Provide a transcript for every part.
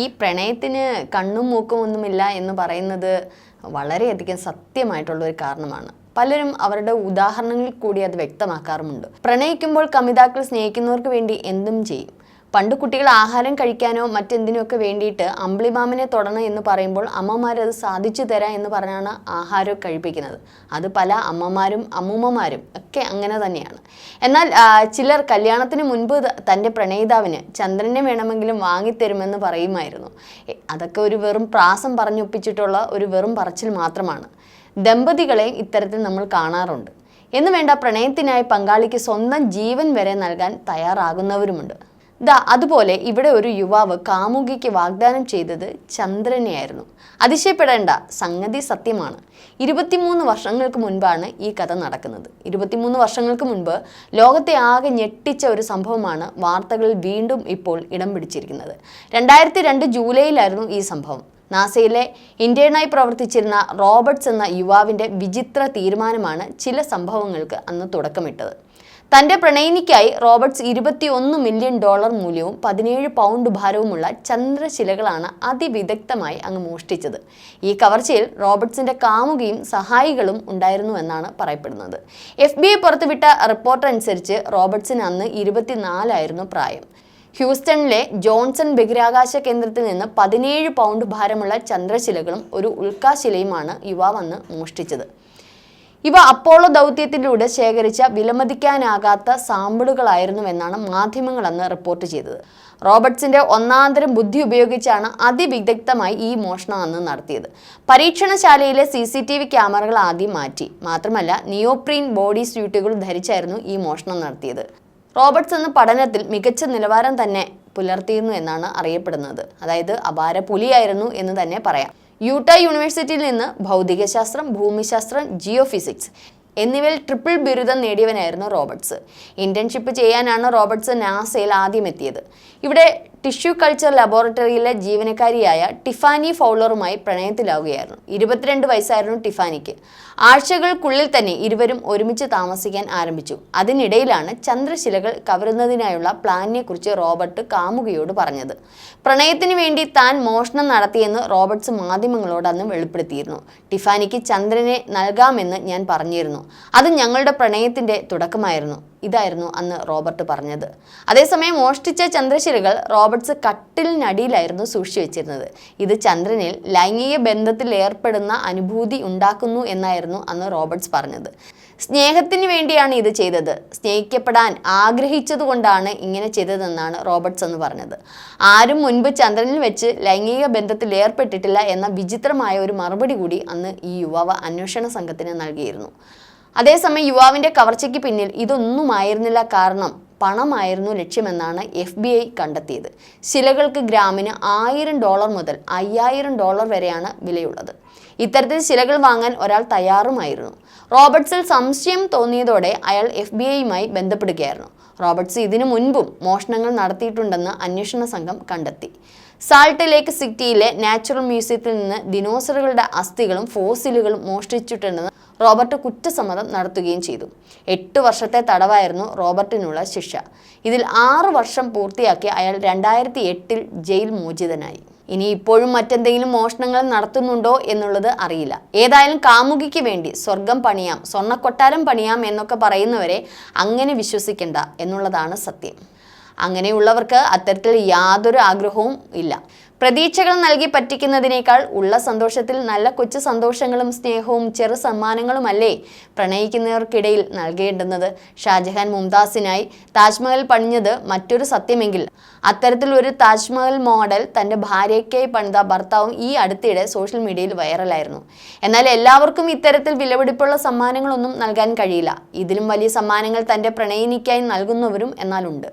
ഈ പ്രണയത്തിന് കണ്ണും മൂക്കും ഒന്നുമില്ല എന്ന് പറയുന്നത് വളരെയധികം സത്യമായിട്ടുള്ള ഒരു കാരണമാണ്. പലരും അവരുടെ ഉദാഹരണങ്ങളിൽ കൂടി അത് വ്യക്തമാക്കാറുമുണ്ട്. പ്രണയിക്കുമ്പോൾ കമിതാക്കൾ സ്നേഹിക്കുന്നവർക്ക് വേണ്ടി എന്തും ചെയ്യും. പണ്ട് കുട്ടികൾ ആഹാരം കഴിക്കാനോ മറ്റെന്തിനൊക്കെ വേണ്ടിയിട്ട് അമ്പിളിമാമനെ തൊടണം എന്ന് പറയുമ്പോൾ അമ്മമാർ അത് സാധിച്ചു തരാം എന്ന് പറഞ്ഞാണ് ആഹാരം കഴിപ്പിക്കുന്നത്. അത് പല അമ്മമാരും അമ്മൂമ്മമാരും ഒക്കെ അങ്ങനെ തന്നെയാണ്. എന്നാൽ ചിലർ കല്യാണത്തിന് മുൻപ് തന്റെ പ്രണയിതാവിന് ചന്ദ്രനെ വേണമെങ്കിലും വാങ്ങിത്തരുമെന്ന് പറയുമായിരുന്നു. അതൊക്കെ ഒരു വെറും പ്രാസം പറഞ്ഞൊപ്പിച്ചിട്ടുള്ള ഒരു വെറും പറച്ചിൽ മാത്രമാണ്. ദമ്പതികളെ ഇത്തരത്തിൽ നമ്മൾ കാണാറുണ്ട്. എന്നുവേണ്ട പ്രണയത്തിനായി പങ്കാളിക്ക് സ്വന്തം ജീവൻ വരെ നൽകാൻ തയ്യാറാകുന്നവരുമുണ്ട്. ദാ അതുപോലെ ഇവിടെ ഒരു യുവാവ് കാമുകിക്ക് വാഗ്ദാനം ചെയ്തത് ചന്ദ്രനെയായിരുന്നു. അതിശയപ്പെടേണ്ട സംഗതി സത്യമാണ്. ഇരുപത്തിമൂന്ന് വർഷങ്ങൾക്ക് മുൻപാണ് ഈ കഥ നടക്കുന്നത്. ഇരുപത്തിമൂന്ന് വർഷങ്ങൾക്ക് മുൻപ് ലോകത്തെ ആകെ ഞെട്ടിച്ച ഒരു സംഭവമാണ് വാർത്തകളിൽ വീണ്ടും ഇപ്പോൾ ഇടം പിടിച്ചിരിക്കുന്നത്. രണ്ടായിരത്തി രണ്ട് ജൂലൈയിലായിരുന്നു ഈ സംഭവം. നാസയിലെ ഇന്ത്യനായി പ്രവർത്തിച്ചിരുന്ന റോബർട്ട്സ് എന്ന യുവാവിന്റെ വിചിത്ര തീരുമാനമാണ് ചില സംഭവങ്ങൾക്ക് അന്ന് തുടക്കമിട്ടത്. തന്റെ പ്രണയിനിക്കായി റോബർട്ട്സ് ഇരുപത്തിയൊന്ന് മില്യൺ ഡോളർ മൂല്യവും പതിനേഴ് പൗണ്ട് ഭാരവുമുള്ള ചന്ദ്രശിലകളാണ് അതിവിദഗ്ധമായി അങ്ങ് മോഷ്ടിച്ചത്. ഈ കവർച്ചയിൽ റോബർട്ട്സിന്റെ കാമുകിയും സഹായികളും ഉണ്ടായിരുന്നുവെന്നാണ് പറയപ്പെടുന്നത്. എഫ് ബി ഐ പുറത്തുവിട്ട റിപ്പോർട്ട് അനുസരിച്ച് റോബർട്ട്സിന് അന്ന് ഇരുപത്തിനാലായിരുന്നു പ്രായം. ഹ്യൂസ്റ്റണിലെ ജോൺസൺ ബഹിരാകാശ കേന്ദ്രത്തിൽ നിന്ന് പതിനേഴ് പൗണ്ട് ഭാരമുള്ള ചന്ദ്രശിലകളും ഒരു ഉൽക്കാശിലയുമാണ് യുവാവ് അന്ന് മോഷ്ടിച്ചത്. ഇവ അപ്പോളോ ദൗത്യത്തിലൂടെ ശേഖരിച്ച വിലമതിക്കാനാകാത്ത സാമ്പിളുകളായിരുന്നുവെന്നാണ് മാധ്യമങ്ങൾ അന്ന് റിപ്പോർട്ട് ചെയ്തത്. റോബർട്ട്സിന്റെ ഒന്നാന്തരം ബുദ്ധി ഉപയോഗിച്ചാണ് അതിവിദഗ്ധമായി ഈ മോഷണം അന്ന് നടത്തിയത്. പരീക്ഷണശാലയിലെ സി സി ടി വി ക്യാമറകൾ ആദ്യം മാറ്റി. മാത്രമല്ല നിയോപ്രീൻ ബോഡി സ്യൂട്ടുകൾ ധരിച്ചായിരുന്നു ഈ മോഷണം നടത്തിയത്. റോബർട്ട്സ് എന്ന പഠനത്തിൽ മികച്ച നിലവാരം തന്നെ പുലർത്തിയിരുന്നു എന്നാണ് അറിയപ്പെടുന്നത്. അതായത് അപാര പുലിയായിരുന്നു എന്ന് തന്നെ പറയാം. യൂട്ട യൂണിവേഴ്സിറ്റിയിൽ നിന്ന് ഭൗതികശാസ്ത്രം ഭൂമിശാസ്ത്രം ജിയോ ഫിസിക്സ് എന്നിവയിൽ ട്രിപ്പിൾ ബിരുദം നേടിയവനായിരുന്നു റോബർട്ട്സ് ഇന്റേൺഷിപ്പ് ചെയ്യാനാണ് റോബർട്ട്സ് നാസയിൽ ആദ്യം എത്തിയത് ഇവിടെ ടിഷ്യൂ കൾച്ചർ ലബോറട്ടറിയിലെ ജീവനക്കാരിയായ ടിഫാനി ഫൗളറുമായി പ്രണയത്തിലാവുകയായിരുന്നു. ഇരുപത്തിരണ്ട് വയസ്സായിരുന്നു ടിഫാനിക്ക്. ആഴ്ചകൾക്കുള്ളിൽ തന്നെ ഇരുവരും ഒരുമിച്ച് താമസിക്കാൻ ആരംഭിച്ചു. അതിനിടയിലാണ് ചന്ദ്രശിലകൾ കവരുന്നതിനായുള്ള പ്ലാനിനെക്കുറിച്ച് റോബർട്ട് കാമുകയോട് പറഞ്ഞത്. പ്രണയത്തിന് വേണ്ടി താൻ മോഷണം നടത്തിയെന്ന് റോബർട്ട്സ് മാധ്യമങ്ങളോട് അന്ന് വെളിപ്പെടുത്തിയിരുന്നു. ടിഫാനിക്ക് ചന്ദ്രനെ നൽകാമെന്ന് ഞാൻ പറഞ്ഞിരുന്നു. അത് ഞങ്ങളുടെ പ്രണയത്തിന്റെ തുടക്കമായിരുന്നു. ഇതായിരുന്നു അന്ന് റോബർട്ട് പറഞ്ഞത്. അതേസമയം മോഷ്ടിച്ച ചന്ദ്രശിലകൾ റോബർട്ട്സ് കട്ടിലിനടിയിലായിരുന്നു സൂക്ഷിച്ചു വെച്ചിരുന്നത്. ഇത് ചന്ദ്രനിൽ ലൈംഗിക ബന്ധത്തിൽ ഏർപ്പെടുന്ന അനുഭൂതി ഉണ്ടാക്കുന്നു എന്നായിരുന്നു അന്ന് റോബർട്ട്സ് പറഞ്ഞത്. സ്നേഹത്തിന് വേണ്ടിയാണ് ഇത് ചെയ്തത്. സ്നേഹിക്കപ്പെടാൻ ആഗ്രഹിച്ചതുകൊണ്ടാണ് ഇങ്ങനെ ചെയ്തതെന്നാണ് റോബർട്ട്സ് എന്ന് പറഞ്ഞത്. ആരും മുൻപ് ചന്ദ്രനിൽ വെച്ച് ലൈംഗിക ബന്ധത്തിൽ ഏർപ്പെട്ടിട്ടില്ല എന്ന വിചിത്രമായ ഒരു മറുപടി കൂടി അന്ന് ഈ യുവാവ് അന്വേഷണ സംഘത്തിന് നൽകിയിരുന്നു. അതേസമയം യുവാവിന്റെ കവർച്ചയ്ക്ക് പിന്നിൽ ഇതൊന്നുമായിരുന്നില്ല കാരണം പണമായിരുന്നു ലക്ഷ്യമെന്നാണ് എഫ് ബി ഐ കണ്ടെത്തിയത്. ശിലകൾക്ക് ഗ്രാമിന് ആയിരം ഡോളർ മുതൽ അയ്യായിരം ഡോളർ വരെയാണ് വിലയുള്ളത്. ഇത്തരത്തിൽ ശിലകൾ വാങ്ങാൻ ഒരാൾ തയ്യാറുമായിരുന്നു. റോബർട്ട്സിൽ സംശയം തോന്നിയതോടെ അയാൾ എഫ് ബി ഐയുമായി ബന്ധപ്പെടുകയായിരുന്നു. റോബർട്ട്സ് ഇതിനു മുൻപും മോഷണങ്ങൾ നടത്തിയിട്ടുണ്ടെന്ന് അന്വേഷണ സംഘം കണ്ടെത്തി. സാൾട്ട് ലേക്ക് സിറ്റിയിലെ നാച്ചുറൽ മ്യൂസിയത്തിൽ നിന്ന് ദിനോസറുകളുടെ അസ്ഥികളും ഫോസിലുകളും മോഷ്ടിച്ചിട്ടുണ്ടെന്ന് റോബർട്ട് കുറ്റസമ്മതം നടത്തുകയും ചെയ്തു. എട്ട് വർഷത്തെ തടവായിരുന്നു റോബർട്ടിനുള്ള ശിക്ഷ. ഇതിൽ ആറ് വർഷം പൂർത്തിയാക്കി അയാൾ രണ്ടായിരത്തി എട്ടിൽ ജയിൽ മോചിതനായി. ഇനി ഇപ്പോഴും മറ്റെന്തെങ്കിലും മോഷണങ്ങൾ നടത്തുന്നുണ്ടോ എന്നുള്ളത് അറിയില്ല. ഏതായാലും കാമുകിക്ക് വേണ്ടി സ്വർഗം പണിയാം സ്വർണക്കൊട്ടാരം പണിയാം എന്നൊക്കെ പറയുന്നവരെ അങ്ങനെ വിശ്വസിക്കേണ്ട എന്നുള്ളതാണ് സത്യം. അങ്ങനെയുള്ളവർക്ക് അത്തരത്തിൽ യാതൊരു ആഗ്രഹവും ഇല്ല. പ്രതീക്ഷകൾ നൽകി പറ്റിക്കുന്നതിനേക്കാൾ ഉള്ള സന്തോഷത്തിൽ നല്ല കൊച്ചു സന്തോഷങ്ങളും സ്നേഹവും ചെറു സമ്മാനങ്ങളുമല്ലേ പ്രണയിക്കുന്നവർക്കിടയിൽ നൽകേണ്ടുന്നത്. ഷാജഹാൻ മുംതാസിനായി താജ്മഹൽ പണിഞ്ഞത് മറ്റൊരു സത്യമെങ്കിൽ അത്തരത്തിൽ ഒരു താജ്മഹൽ മോഡൽ തന്റെ ഭാര്യയ്ക്കായി പണിത ഭർത്താവും ഈ അടുത്തിടെ സോഷ്യൽ മീഡിയയിൽ വൈറലായിരുന്നു. എന്നാൽ എല്ലാവർക്കും ഇത്തരത്തിൽ വിലപിടിപ്പുള്ള സമ്മാനങ്ങളൊന്നും നൽകാൻ കഴിയില്ല. ഇതിലും വലിയ സമ്മാനങ്ങൾ തന്റെ പ്രണയിനിക്കായി നൽകുന്നവരും എന്നാലുണ്ട്.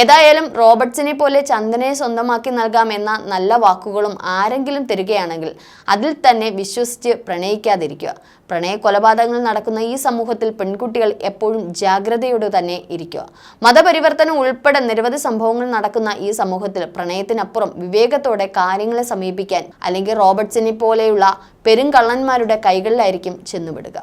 ഏതായാലും റോബർട്ട്സിനെ പോലെ ചന്ദനെ സ്വന്തമാക്കി നൽകാമെന്ന നല്ല വാക്കുകളും ആരെങ്കിലും തരികയാണെങ്കിൽ അതിൽ തന്നെ വിശ്വസിച്ച് പ്രണയിക്കാതിരിക്കുക. പ്രണയ കൊലപാതകങ്ങൾ നടക്കുന്ന ഈ സമൂഹത്തിൽ പെൺകുട്ടികൾ എപ്പോഴും ജാഗ്രതയോടെ തന്നെ ഇരിക്കുക. മതപരിവർത്തനം ഉൾപ്പെടെ നിരവധി സംഭവങ്ങൾ നടക്കുന്ന ഈ സമൂഹത്തിൽ പ്രണയത്തിനപ്പുറം വിവേകത്തോടെ കാര്യങ്ങളെ സമീപിക്കാൻ അല്ലെങ്കിൽ റോബർട്ട്സിനെ പോലെയുള്ള പെരുങ്കള്ളന്മാരുടെ കൈകളിലായിരിക്കും ചെന്നുവിടുക.